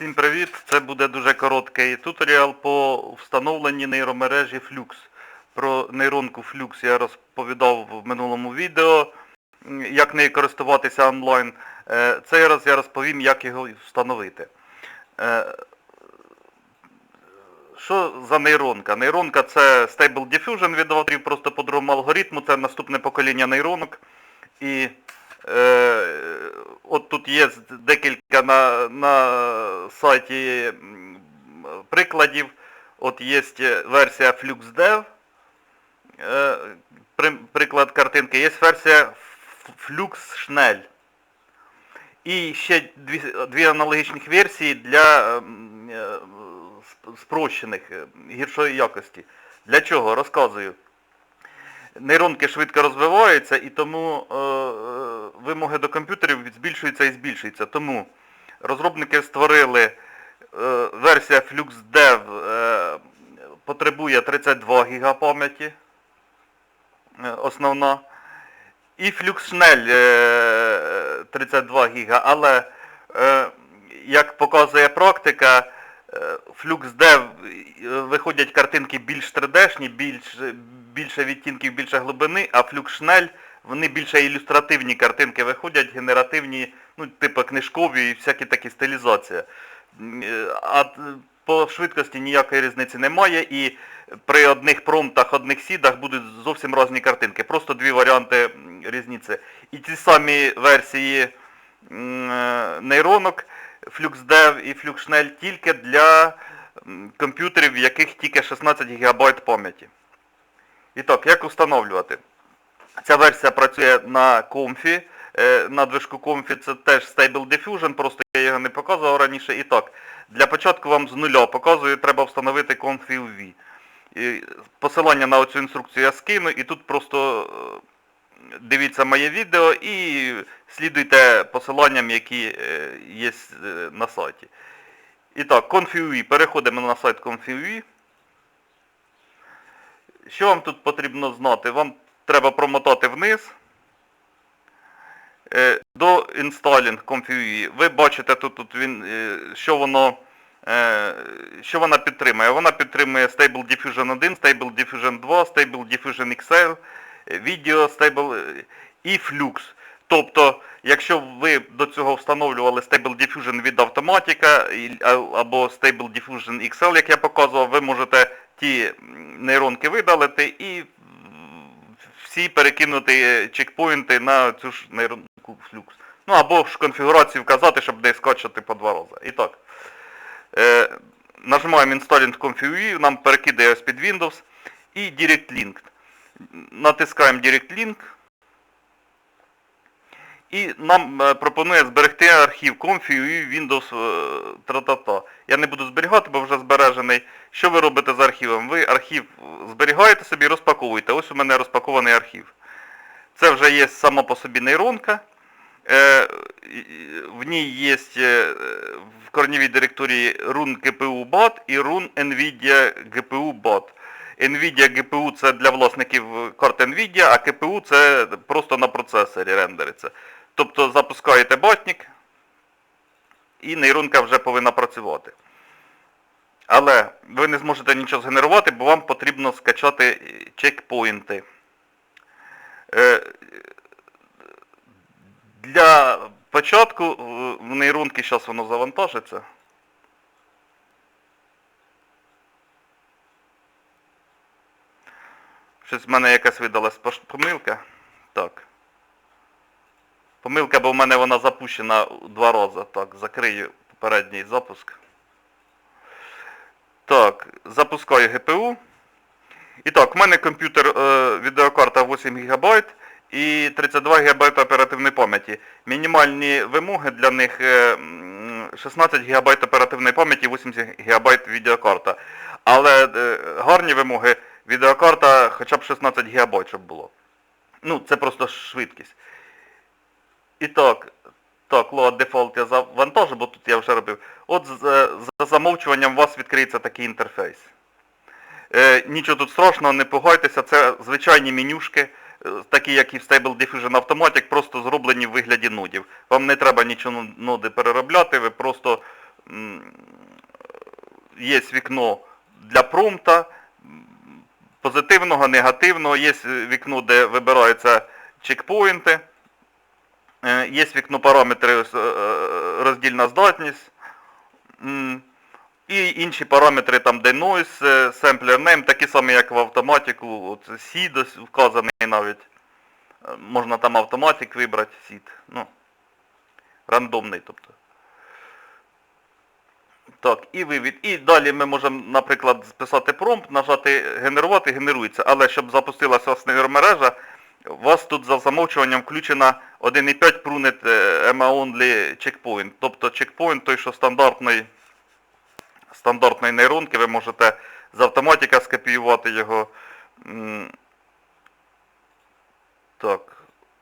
Всім привіт! Це буде дуже короткий туторіал по встановленні нейромережі Flux. Про нейронку Flux я розповідав в минулому відео, як нею користуватися онлайн. Е, Цей раз я розповім, як його встановити. Е, Що за нейронка? Нейронка це Stable Diffusion від просто по другому алгоритму, це наступне покоління нейронок. І от тут є декілька на, на сайті прикладів. От є версія FluxDev, е, при- приклад картинки, є версія FluxSchnell. І ще дві, дві аналогічних версії для е, спрощених е, гіршої якості. Для чого? Розказую. Нейронки швидко розвиваються і тому е, е, вимоги до комп'ютерів збільшуються і збільшуються. Тому розробники створили е, версія FluxDev е, потребує 32 ГБ пам'яті. е, Основна. І FluxSchnell е, 32 ГБ, але е, як показує практика, е, FluxDev е, виходять картинки більш 3D-шні, більш, більше відтінків, більше глибини, а FluxSchnell вони більше ілюстративні картинки виходять, генеративні, ну, типу книжкові і всякі такі стилізації. Е, А по швидкості ніякої різниці немає і при одних промптах, одних сідах будуть зовсім різні картинки. Просто дві варіанти різниці. І ті самі версії е, нейронок FluxDev і FluxSchnell тільки для комп'ютерів, в яких тільки 16 ГБ пам'яті. І так, як встановлювати? Ця версія працює на комфі. Е, На движку комфі це теж Stable Diffusion, просто я його не показував раніше. І так, для початку вам з нуля показую, треба встановити Confi.UV. І Посилання на цю інструкцію я скину, і тут просто е, дивіться моє відео і слідуйте посиланням, які е, є на сайті. І так, Confi.UV. Переходимо на сайт Confi.UV. Що вам тут потрібно знати? Вам треба промотати вниз е, до Installing Config. Ви бачите тут, тут він, е, що воно е, що вона підтримує. Вона підтримує Stable Diffusion 1, Stable Diffusion 2, Stable Diffusion XL, Video, Stable і Flux. Тобто, якщо ви до цього встановлювали Stable Diffusion від Automatica і- а- або Stable Diffusion XL, як я показував, ви можете ті нейронки видалити і всі перекинути чекпоінти на цю ж нейронку флюкс. Ну або ж конфігурацію вказати, щоб не скачати по два рази. І так. Е, нажимаємо Installing Config, нам перекидає ось під Windows і Direct Link. Натискаємо Direct Link. І нам е, пропонує зберегти архів Config і Windows е, тра-та-та. Я не буду зберігати, бо вже збережений. Що ви робите з архівом? Ви архів зберігаєте собі і розпаковуєте. Ось у мене розпакований архів. Це вже є сама по собі нейронка. Е, В ній є е, в корневій директорії run GPU BAT і run NVIDIA GPU BAT. NVIDIA GPU це для власників карт NVIDIA, а GPU це просто на процесорі рендериться. Тобто запускаєте батник і нейронка вже повинна працювати. Але ви не зможете нічого згенерувати, бо вам потрібно скачати чекпоінти. Е, Для початку в нейронки зараз воно завантажиться. Щось в мене якась видалась помилка. Так. Помилка, бо в мене вона запущена два рази. Так, закрию попередній запуск. Так, запускаю GPU. І так, в мене комп'ютер е, відеокарта 8 ГБ і 32 ГБ оперативної пам'яті. Мінімальні вимоги для них е, 16 ГБ оперативної пам'яті, 80 ГБ відеокарта. Але е, гарні вимоги відеокарта хоча б 16 ГБ, щоб було. Ну, це просто швидкість. І так, так, load default я завантажу, бо тут я вже робив. От з- за замовчуванням у вас відкриється такий інтерфейс. Е, нічого тут страшного, не пугайтеся, це звичайні менюшки, е, такі як і в Stable Diffusion Automatic, просто зроблені в вигляді нодів. Вам не треба нічого ноди переробляти, ви просто є вікно для промпта, позитивного, негативного, є вікно, де вибираються чекпоінти, е, є вікно параметри е, роздільна здатність. І інші параметри, там де noise, е, sampler name, такі самі, як в автоматику, от seed вказаний навіть. Е, Можна там автоматик вибрати, seed. Ну, рандомний, тобто. Так, і вивід. І далі ми можемо, наприклад, списати промпт, нажати генерувати, генерується. Але щоб запустилася вас нейромережа, у вас тут за замовчуванням включена 1.5 Prunet е, EMA Only Checkpoint. Тобто checkpoint той, що стандартний стандартної нейронки, ви можете з автоматика скопіювати його. Так,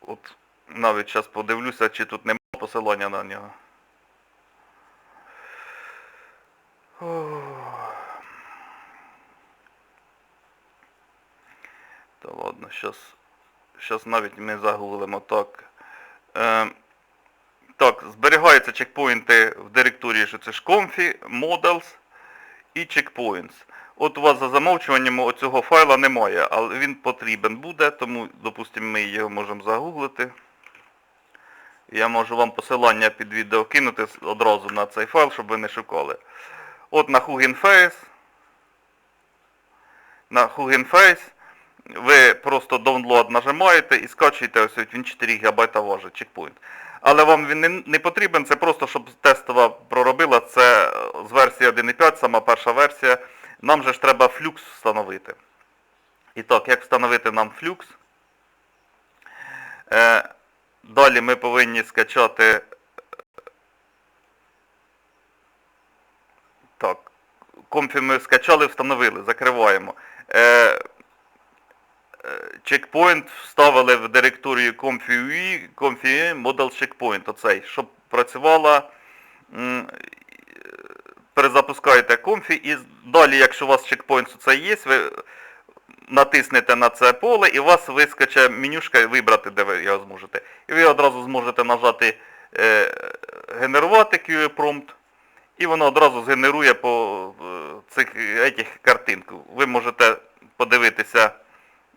от навіть зараз подивлюся, чи тут немає посилання на нього. Та ладно, зараз щас навіть ми загуглимо так. Е, так, зберігаються чекпоінти в директорії, що це ж Comfy, Models і Checkpoints. От у вас за замовчуванням оцього файла немає, але він потрібен буде, тому, допустимо, ми його можемо загуглити. Я можу вам посилання під відео кинути одразу на цей файл, щоб ви не шукали. От на Hugging Face. На Hugging Face ви просто download нажимаєте і скачуєте, ось він 4 ГБ важить чекпоінт. Але вам він не, потрібен, це просто, щоб тестова проробила, це е, з версії 1.5, сама перша версія. Нам же ж треба Flux встановити. І так, як встановити нам Flux? Е, далі ми повинні скачати. Так, комфі ми скачали, встановили, закриваємо. Е, Checkpoint вставили в директорію Comfy Comfy Model Checkpoint, оцей, щоб працювала, е, перезапускаєте Comfy і далі, якщо у вас checkpoint це є, ви натиснете на це поле і у вас вискоче менюшка вибрати, де ви його зможете. І ви одразу зможете нажати е, генерувати prompt, і воно одразу згенерує по е, цих етих картинку. Ви можете подивитися е,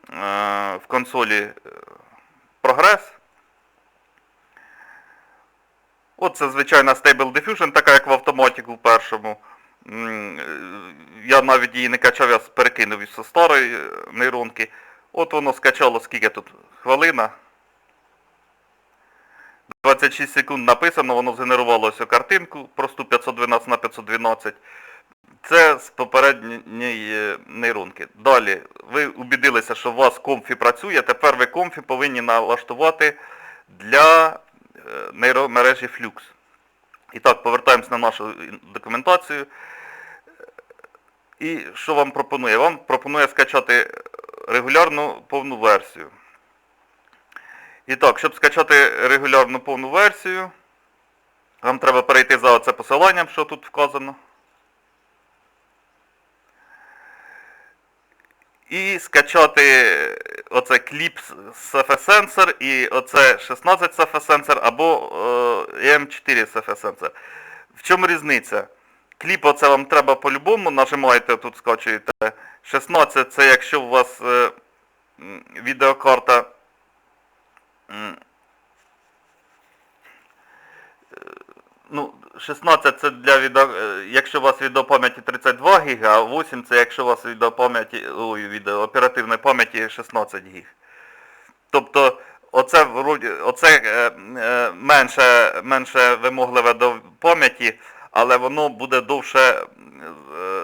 в консолі е, прогрес. От це звичайна Stable Diffusion, така як в автоматику першому. Е, Я навіть її не качав, я перекинув із старої е, нейронки. От воно скачало скільки тут? Хвилина. 26 секунд написано, воно згенерувало ось картинку, просту 512 на 512. Це з попередньої нейронки. Далі, ви убідилися, що у вас комфі працює, тепер ви комфі повинні налаштувати для е, нейромережі Flux. І так, повертаємось на нашу документацію. І що вам пропонує? Вам пропонує скачати регулярну повну версію. І так, щоб скачати регулярну повну версію, вам треба перейти за це посиланням, що тут вказано. І скачати оце кліп CF Sensor і оце 16 CF Sensor або е, EM4 CF Sensor. В чому різниця? Кліп оце вам треба по-любому, нажимаєте, тут скачуєте. 16 це якщо у вас е, відеокарта м, е, ну, 16 це для відео, е, якщо у вас відеопам'яті 32 ГБ, а 8 це якщо у вас відеопам'яті, відео, оперативної пам'яті 16 ГБ. Тобто оце, оце е, е, менше, менше вимогливе до пам'яті, але воно буде довше,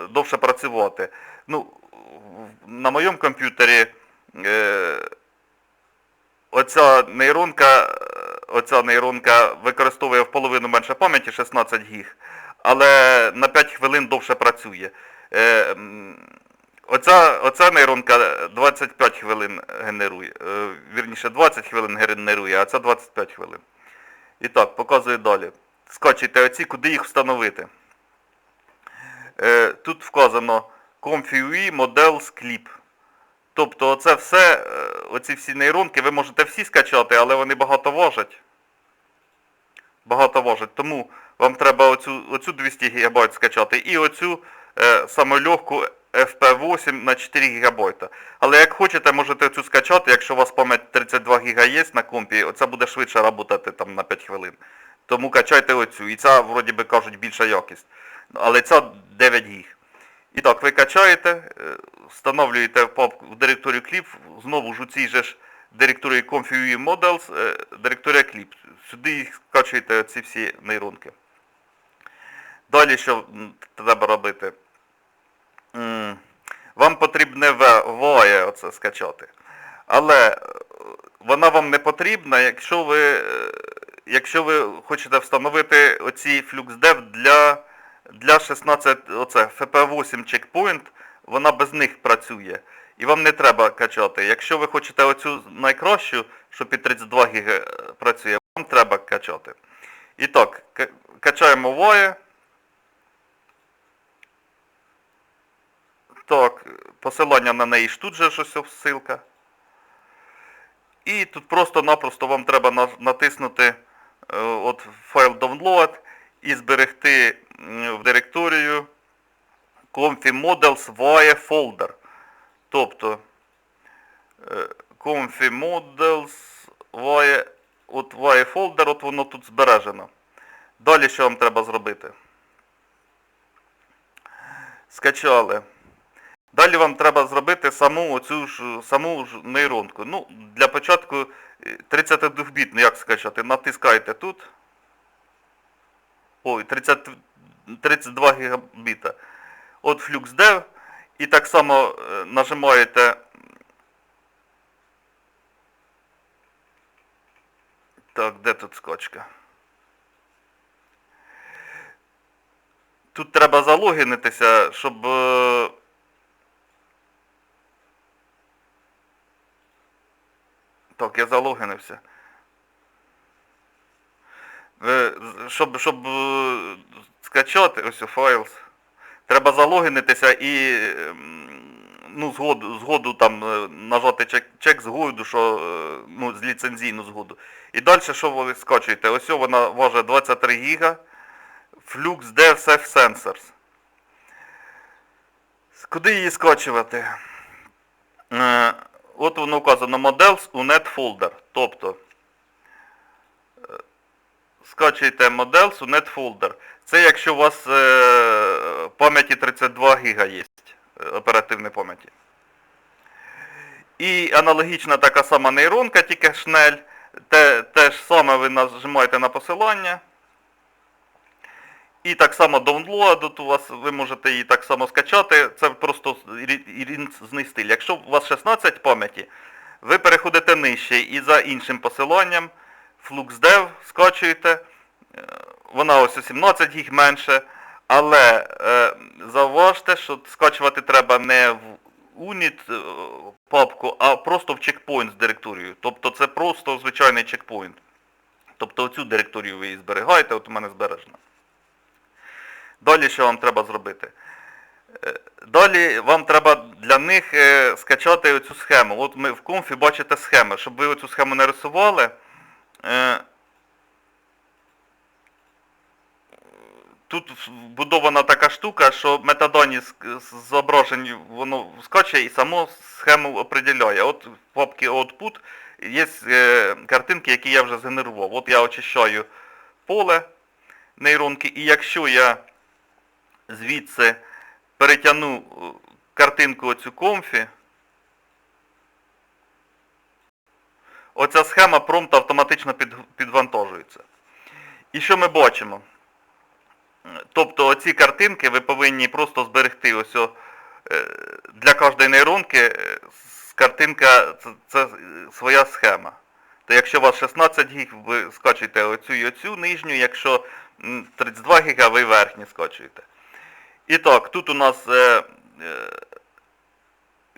довше працювати. Ну, на моєму комп'ютері оця нейронка, оця нейронка використовує в половину менше пам'яті 16 гіг, але на 5 хвилин довше працює. Е, Оця, оця нейронка 25 хвилин генерує, е, вірніше 20 хвилин генерує, а ця 25 хвилин. І так, показую далі. Скачуйте оці, куди їх встановити. Е, Тут вказано Comfy Models Clip. Тобто оце все, е, оці всі нейронки, ви можете всі скачати, але вони багато важать. Багато важать. Тому вам треба оцю, оцю 200 ГБ скачати і оцю е, самольовку FP8 на 4 ГБ. Але як хочете, можете цю скачати, якщо у вас пам'ять 32 ГБ є на компі, це буде швидше працювати там на 5 хвилин. Тому качайте оцю. І ця, вроді би кажуть, більша якість. Але ця 9 гіг. І так, ви качаєте, е, встановлюєте папку в директорію Clip, знову ж у цій же ж директорії Config Models, е, директорія Clip. Сюди скачуєте ці всі нейронки. Далі що треба робити? Вам потрібне VOE оце скачати. Але е, вона вам не потрібна, якщо ви, якщо ви хочете встановити оці FluxDev для, для 16, оце FP8 checkpoint, вона без них працює. І вам не треба качати. Якщо ви хочете оцю найкращу, що під 32 ГБ працює, вам треба качати. І так, качаємо VOE. Так, посилання на неї ж тут же ж ось ссылка. І тут просто-напросто вам треба натиснути е, от файл download і зберегти в директорію Comfy Models VAE folder. Тобто е, Comfy Models VAE, от VAE folder, от воно тут збережено. Далі що вам треба зробити? Скачали. Далі вам треба зробити саму оцю ж саму ж нейронку. Ну, для початку е, 32-біт, ну як скачати, натискаєте тут. Ой, 30, 32 гігабіта. От FluxDev. І так само е, нажимаєте. Так, де тут скачка? Тут треба залогінитися, щоб. е, Так, я залогинився. Щоб, щоб е, скачати ось Files, треба залогинитися і ем, ну, згоду, згоду там е, нажати чек, чек згоду, що е, ну, з ліцензійну згоду. І далі що ви скачуєте? Ось вона важить 23 гіга. Flux Dev Sensors. Куди її скачувати? Е, От воно вказано Models у Net Folder. Тобто скачуєте Models у Net Folder. Це якщо у вас е, пам'яті 32 ГБ є, е, оперативної пам'яті. І аналогічна така сама нейронка, тільки шнель. Те, те ж саме ви нажимаєте на посилання. І так само download, тут у вас, ви можете її так само скачати, це просто рі- різний стиль. Якщо у вас 16 пам'яті, ви переходите нижче і за іншим посиланням FluxDev скачуєте, е, вона ось у 17 гіг менше, але е, зауважте, що скачувати треба не в Unit е, папку, а просто в checkpoint з директорією. Тобто це просто звичайний чекпоінт. Тобто оцю директорію ви її зберігаєте, от у мене збережена. Далі що вам треба зробити? Е, Далі вам треба для них скачати оцю схему. От ми в конфі бачите схеми. Щоб ви оцю схему не рисували, тут вбудована така штука, що з зображень воно скачує і само схему определяє. От в папці Output є е, картинки, які я вже згенерував. От я очищаю поле нейронки, і якщо я звідси перетягну е, картинку оцю комфі, оця схема промпт автоматично підвантажується. І що ми бачимо? Тобто оці картинки ви повинні просто зберегти ось о, е, для кожної нейронки е, картинка це, це своя схема. То якщо у вас 16 гіг, ви скачуєте оцю і оцю нижню, якщо 32 гіга, ви верхні скачуєте. І так, тут у нас е, е,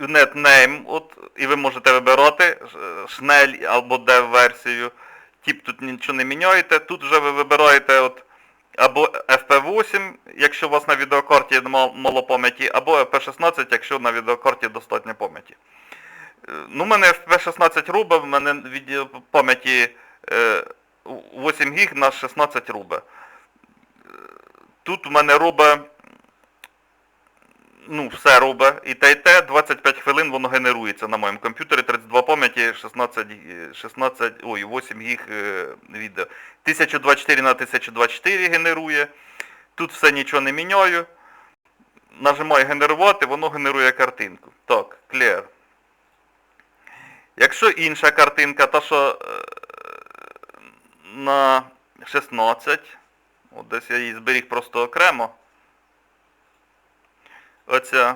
Unet Name, от, і ви можете вибирати е, Schnell або Dev версію. Тип тут нічого не міняєте. Тут вже ви вибираєте от, або FP8, якщо у вас на відеокарті мало пам'яті, або FP16, якщо на відеокарті достатньо пам'яті. Е, Ну, у мене FP16 руба, в мене від пам'яті е, 8 гіг на 16 руба. Тут у мене робить, ну, все робить, і те, і те, 25 хвилин воно генерується на моєму комп'ютері, 32 пам'яті, 16, е, 16, ой, 8 гіг е, відео. 1024 на 1024 генерує. Тут все нічого не міняю. Нажимаю генерувати, воно генерує картинку. Так, clear. Якщо інша картинка, та що е, на 16, от десь я її зберіг просто окремо. Оця.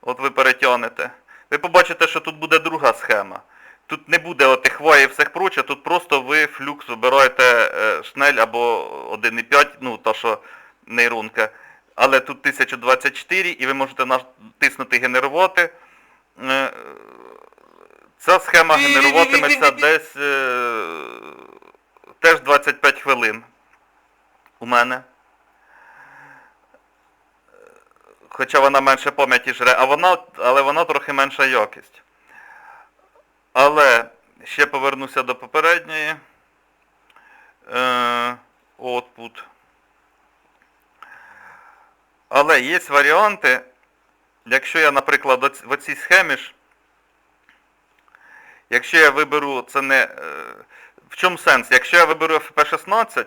От ви перетягнете. Ви побачите, що тут буде друга схема. Тут не буде отих хвої і всіх проче, тут просто ви флюкс вибираєте е, шнель або 1.5, ну та що нейронка. Але тут 1024 і ви можете натиснути генерувати. Е, Ця схема генеруватиметься десь е, теж 25 хвилин у мене. Хоча вона менше пам'яті жре, а вона, але вона трохи менша якість. Але ще повернуся до попередньої. Е. Але є варіанти, якщо я, наприклад, в оцій схемі ж, якщо я виберу, це не... е, В чому сенс? Якщо я виберу FP16, е,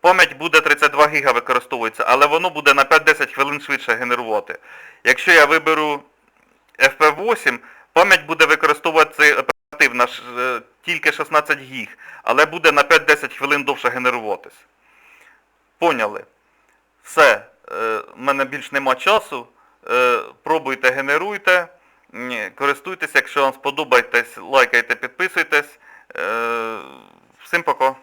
пам'ять буде 32 ГБ використовується, але воно буде на 5-10 хвилин швидше генерувати. Якщо я виберу FP8, пам'ять буде використовуватися оперативна ж, е, тільки 16 ГБ, але буде на 5-10 хвилин довше генеруватись. Поняли? Все, е, в мене більш нема часу. Е, пробуйте, генеруйте. Користуйтесь, якщо вам сподобається, лайкайте, підписуйтесь. Е, всім пока.